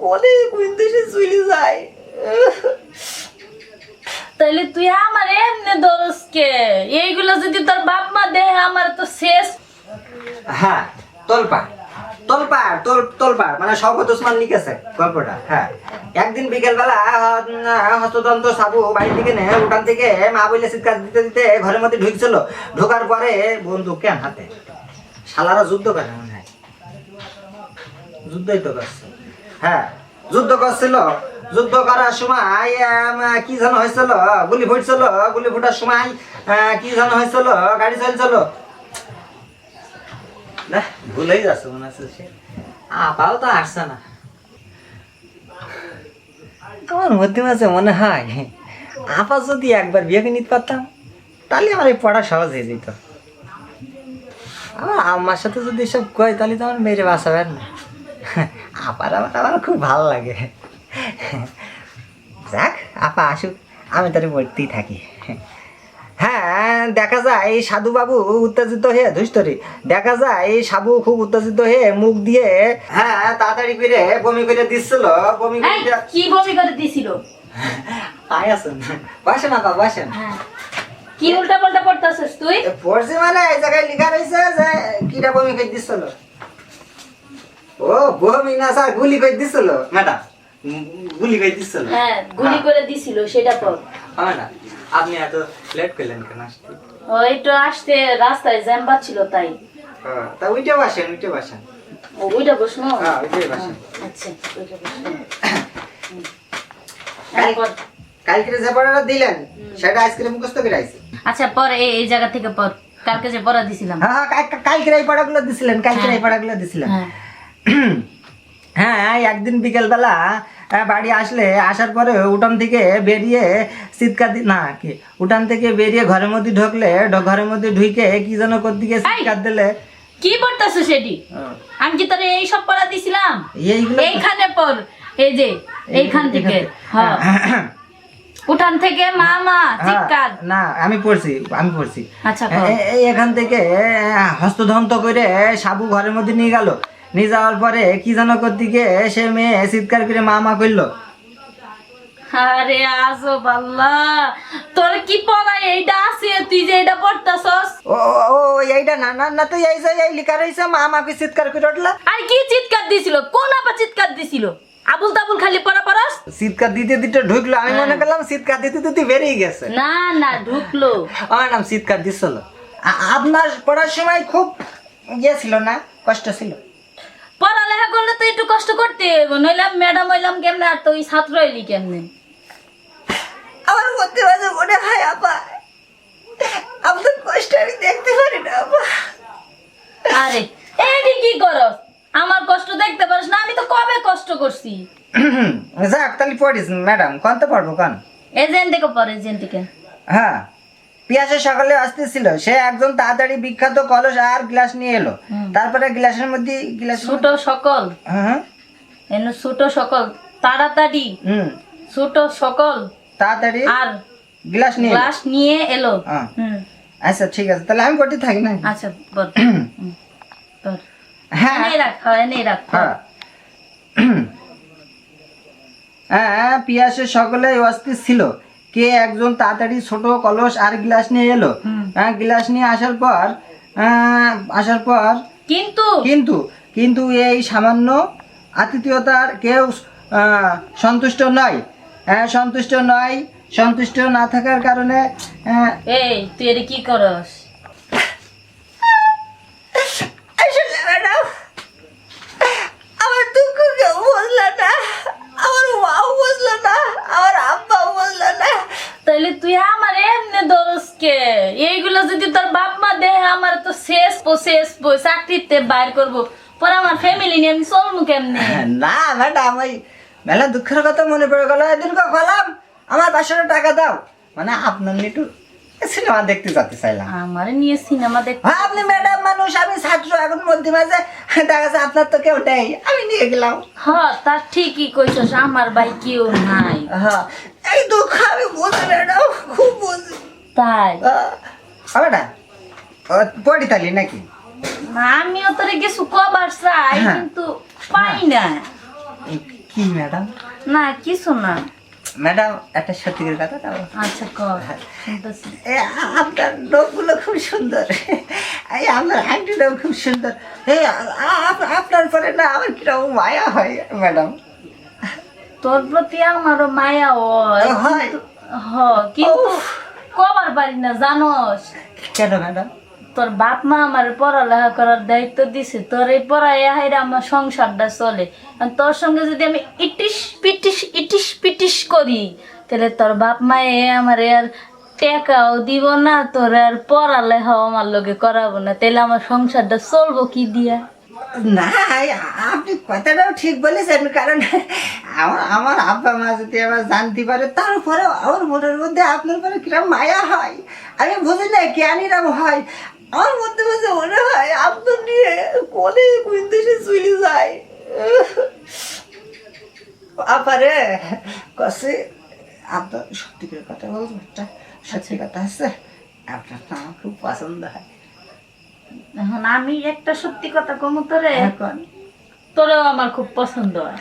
কোনে কোন দেশে চলে যায়। তাইলে তুই আমার এমনি দরস কে? এইগুলো যদি তোর বাপ মা দেহে আমার তো শেষ। হ্যাঁ তোলপাড়। তোলপাড় তোল তোলপাড়। মানে শওকত ওসমান লিখেছে গল্পটা হ্যাঁ। একদিন বিকেলবেলা আহ, হস্ততন্ত্র সাবু বাড়ি থেকে নে উঠান থেকে মা বলে চিৎকার দিতে দিতে ঘরের মধ্যে ঢুকছিল। ঢোকার পরে বন্ধু কেন হাতে? শালারা যুদ্ধ করে মনে হয়। যুদ্ধই তো করছে। হ্যাঁ যুদ্ধ করছিল। যুদ্ধ করার সময় কি যেন হয়েছিল? গুলি ফুটছিল। গুলি ফুটার সময় কি যেন হয়েছিল? গাড়ি চলছিল। না ভুলেই যাচ্ছে মনে হচ্ছে আপাও তো আসছে না। আমার মধ্যে মাঝে মনে হয়, আপা যদি একবার বিয়েকে নিতে পারতাম, তাহলে আমার এই পড়া সহজ হয়ে যেত। আমার আম্মার সাথে যদি এসব কয়, তাহলে তো আমার মেরে বাঁচাবেন না। আপার আমার আমার খুব ভালো লাগে। যাক আপা আসুক আমি তার পড়তেই থাকি। হ্যাঁ দেখা যায় এই সাধু বাবু উত্তেজিত হয়ে ধুস্তরি দেখা যায় সাবু খুব উত্তেজিত হয়ে মুখ দিয়ে হ্যাঁ তাড়াতাড়ি করে বমি করে দিচ্ছিল বমি করে কি বমি করে দিছিল? আয় আসুন বসেন আপা বসেন। হ্যাঁ। কি উল্টা পাল্টা পড়তাছিস তুই পড়ছি মানে এই জায়গায় লেখা রয়েছে যে কিটা বমি করে দিচ্ছিল। ও বমি গুলি করে দিচ্ছিল ম্যাডাম। গুলি করে দিচ্ছিল হ্যাঁ গুলি করে দিছিল সেটা পর হয় না আপনি এত লেট করলেন কেন? আসতে। ওই তো আসতে রাস্তায় জ্যাম ছিল তাই। হ্যাঁ, তা বসেন বসেন ও, ওইটা বসনো হ্যাঁ বসেন। আচ্ছা ওইটা বসনো হুম। কালকে যে পড়াটা দিলেন সেটা আজকে মুখস্থ করে আইছে। আচ্ছা পর এই এই জায়গা থেকে পর। কালকে যে পড়া দিছিলাম। হ্যাঁ হ্যাঁ কাল- কালকের এই পড়াগুলো দিছিলেন কালকের এই পড়াগুলো দিছিলেন। হ্যাঁ। হ্যাঁ একদিন বিকেলবেলা বাড়ি আসলে আসার পরে উঠান থেকে বেরিয়ে চিৎকার না কি? উঠান থেকে বেরিয়ে ঘরের মধ্যে ঢুকলে ঘরের মধ্যে ঢুকে কি যেন করদিকে চিৎকার দিলে। কি পড়তাছো সেটি? আমি কি তোরে এই সব পড়া দিছিলাম? এইখানে পর এই যে এইখান থেকে উঠান থেকে মা মা চিৎকার হ্যাঁ, না আমি পড়ছি আমি পড়ছি। আচ্ছা এখান থেকে হস্তধন্ত করে সাবু ঘরের মধ্যে নিয়ে গেল। নিয়ে যাওয়ার পরে কি যেন করদিকে সে মেয়ে চিৎকার করে মা মা করল আরে আজো বাল্লা তোর কি পড়া এইটা আছে তুই যে এটা পড়তাছস। ও ও, এইটা না না না তো এই যে এই লিখা রয়েছে মা আমাকে চিৎকার করে উঠলা। আর কি চিৎকার দিছিল? কোন আপা চিৎকার দিছিল? আবুল তাবুল খালি পড়া পড়াস? চিৎকার দিতে দিতে ঢুকলো আমি মনে করলাম চিৎকার দিতে দিতে বেরিয়ে গেছে। না না ঢুকলো। আমার নাম চিৎকার দিছিল। আপনার পড়ার সময় খুব ইয়ে ছিল না কষ্ট ছিল? করলে তো একটু কষ্ট করতে হইব নইলে ম্যাডাম হইলাম কেমনে আর তুই ছাত্র হইলি কেমনে? আমার মধ্যে মাঝে মনে হয় আপা আপনার কষ্ট আমি দেখতে পারি না আপা। আরে এডি কি করস? আমার কষ্ট দেখতে পারিস না আমি তো কবে কষ্ট করছি? যাক তাহলে পড়িস ম্যাডাম কন তো পড়ব কন? এজেন্ট থেকে পরে এজেন্ট থেকে হ্যাঁ। পিয়াসের সকালে আসতেছিল। সে একজন তাড়াতাড়ি বিখ্যাত কলস আর গ্লাস নিয়ে এলো। তারপরে গ্লাসের মধ্যে গ্লাস ছোট সকল। হ্যাঁ এনে ছোট সকল। তাড়াতাড়ি। হুম। ছোট সকল। তাড়াতাড়ি আর গ্লাস নিয়ে এলো। গ্লাস নিয়ে এলো। হ্যাঁ। হুম। আচ্ছা ঠিক আছে। তাহলে আমি পড়তে থাকি না? আচ্ছা বল। হ্যাঁ। রাখ হ্যাঁ, এনেই রাখ। হ্যাঁ। হ্যাঁ পিয়াসের সকলে অস্থির ছিল কে একজন তাড়াতাড়ি ছোট কলস আর গ্লাস নিয়ে এলো? হ্যাঁ গ্লাস নিয়ে আসার পর আসার পর কিন্তু? কিন্তু কিন্তু এই সামান্য আতিথেয়তার কেউ সন্তুষ্ট নয়। হ্যাঁ সন্তুষ্ট নয়। সন্তুষ্ট না থাকার কারণে এই তুই এটা কি করস আসলে ম্যাডাম আমার দুঃখ কেউ বুঝলো না আমার মাও বুঝলো না আমার আব্বাও বুঝলো না তাইলে তুই আমার এমনি দরস কে এইগুলো যদি তোর বাপ মা দেহে আমার পো চাকরিতে বাইর করব। পরে আমার ফ্যামিলি নিয়ে আমি চলবো কেমনে? না ম্যাডাম ওই মেলা দুঃখের কথা মনে পড়ে গেল। এদিন কলাম আমার পাঁচশো টাকা দাও। মানে আপনার একটু সিনেমা দেখতে যেতে চাইলাম। আমার নিয়ে সিনেমা দেখ হ্যাঁ, আপনি ম্যাডাম মানুষ আমি ছাত্র এখন মধ্যে মাঝে দেখা যাচ্ছে আপনার তো কেউ নেই আমি নিয়ে গেলাম। হ তা ঠিকই কইছস আমার ভাই কেউ নাই। হ্যাঁ এই দুঃখ আমি বুঝি ম্যাডাম খুব বুঝি। তাই? হবে না? পড়ি তালি নাকি? না, আমিও তোরে কিছু কবার চাই হ্যাঁ। কিন্তু পাই না। কি ম্যাডাম? না কিছু না। ম্যাডাম একটা সত্যিকার কথা দাও। আচ্ছা শুনতেছি। আপনার লোকগুলো খুব সুন্দর। এই আপনার হাইটটাও খুব সুন্দর। এই আপনার পরে না আমার কীরকম মায়া হয় ম্যাডাম? তোর প্রতি আমারও মায়া হয় হয়? হ কিন্তু কবার পারি না জানোস? কেন ম্যাডাম? তোর বাপ মা আমার পড়ালেখা করার দায়িত্ব দিছে, তোর এই পড়ায় আমার সংসারটা চলে। তোর সঙ্গে যদি আমি ইটিস পিটিস ইটিস পিটিস করি, তাহলে তোর বাপ মা এ আমার আর টেকাও দিব না, তোর আর পড়ালেখাও আমার লোকে করাবো না, তাহলে আমার সংসারটা চলবো কি দিয়া? না আপনি কথাটাও ঠিক বলেছেন কারণ আমার আব্বা মা যদি আবার জানতে পারে তারপরে আমার মনের মধ্যে আপনার পরে কিরম মায়া হয়। আমি বুঝি না এরম হয়। আমার মধ্যে মাঝে মনে হয় আপনার নিয়ে কোনে কোন দেশে চলে যায়। আপারে কসে আপনার সত্যি করে কথা বলব একটা সত্যি কথা আছে আপনার তো আমার খুব পছন্দ হয়। এখন আমি একটা সত্যি কথা কমু তোরে? এখন তোরেও আমার খুব পছন্দ হয়।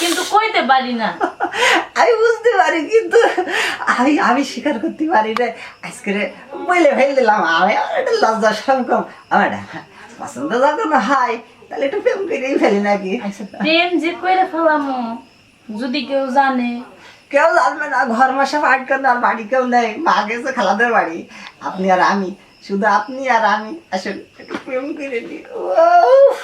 কিন্তু কইতে পারি না। আমি বুঝতে পারি কিন্তু আমি আমি স্বীকার করতে পারি না আজকে বলে ফেল দিলাম আমি একটা লজ্জা সব কম। আমার পছন্দ যখন হয় তাহলে একটু প্রেম করেই ফেলি নাকি? আচ্ছা প্রেম যে কইরে ফেলামো যদি কেউ জানে। কেউ জানবে না ঘর মাসে আটকান আর বাড়ি কেউ নেই। মা গেছে খালাদের বাড়ি আপনি আর আমি। শুধু আপনি আর আমি আসলে প্রেম করে উফ।